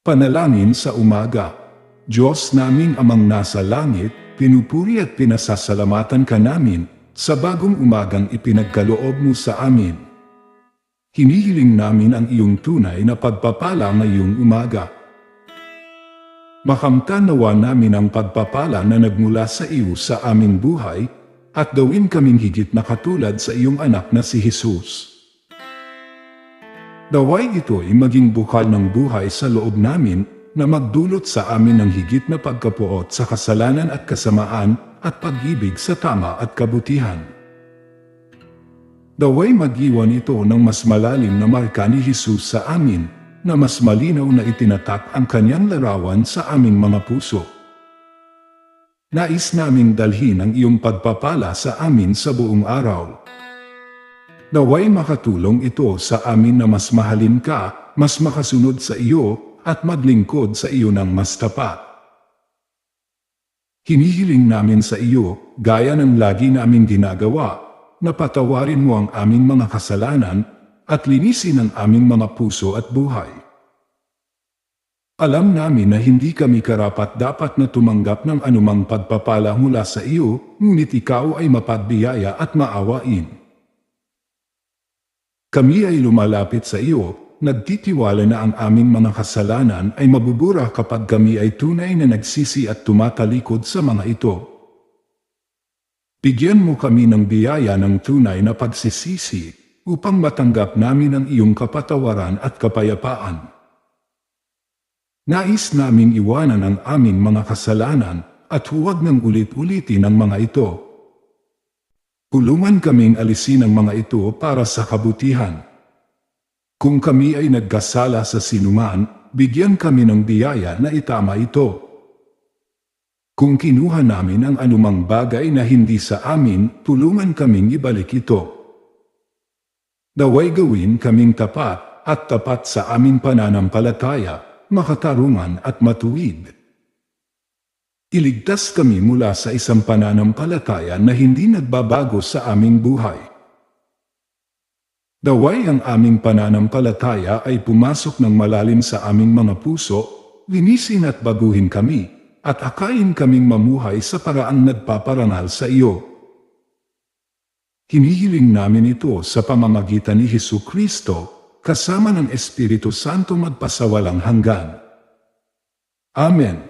Panalangin sa umaga. Diyos naming amang nasa langit, pinupuri at pinasasalamatan ka namin sa bagong umagang ipinagkaloob mo sa amin. Hinihiling namin ang iyong tunay na pagpapala ngayong umaga. Makamtan nawa namin ang pagpapala na nagmula sa iyo sa aming buhay at gawin kaming higit na katulad sa iyong anak na si Jesus. Daway ito ay maging bukal ng buhay sa loob namin na magdulot sa amin ng higit na pagkapuot sa kasalanan at kasamaan at pag-ibig sa tama at kabutihan. Daway mag-iwan ito ng mas malalim na marka ni Jesus sa amin na mas malinaw na itinatak ang kanyang larawan sa aming mga puso. Nais naming dalhin ang iyong pagpapala sa amin sa buong araw. Naway makatulong ito sa amin na mas mahalin ka, mas makasunod sa iyo, at maglingkod sa iyo ng mas tapat. Hinihiling namin sa iyo, gaya ng lagi naming ginagawa, na patawarin mo ang aming mga kasalanan at linisin ang aming mga puso at buhay. Alam namin na hindi kami karapat dapat na tumanggap ng anumang pagpapala mula sa iyo, ngunit ikaw ay mapagbiyaya at maawain. Kami ay lumalapit sa iyo, nagtitiwala na ang aming mga kasalanan ay mabubura kapag kami ay tunay na nagsisi at tumatalikod sa mga ito. Bigyan mo kami ng biyaya ng tunay na pagsisisi upang matanggap namin ang iyong kapatawaran at kapayapaan. Nais naming iwanan ang aming mga kasalanan at huwag nang ulit-ulitin ang mga ito. Tulungan kaming alisin ang mga ito para sa kabutihan. Kung kami ay nagkasala sa sinuman, bigyan kami ng biyaya na itama ito. Kung kinuha namin ang anumang bagay na hindi sa amin, tulungan kaming ibalik ito. Naway gawin kaming tapat at tapat sa aming pananampalataya makatarungan at matuwid. Iligtas kami mula sa isang pananampalataya na hindi nagbabago sa aming buhay. Daway ang aming pananampalataya ay pumasok ng malalim sa aming mga puso, linisin at baguhin kami, at akayin kaming mamuhay sa paraang nagpaparangal sa iyo. Hinihiling namin ito sa pamamagitan ni Hesu Kristo, kasama ng Espiritu Santo magpasawalang hanggan. Amen.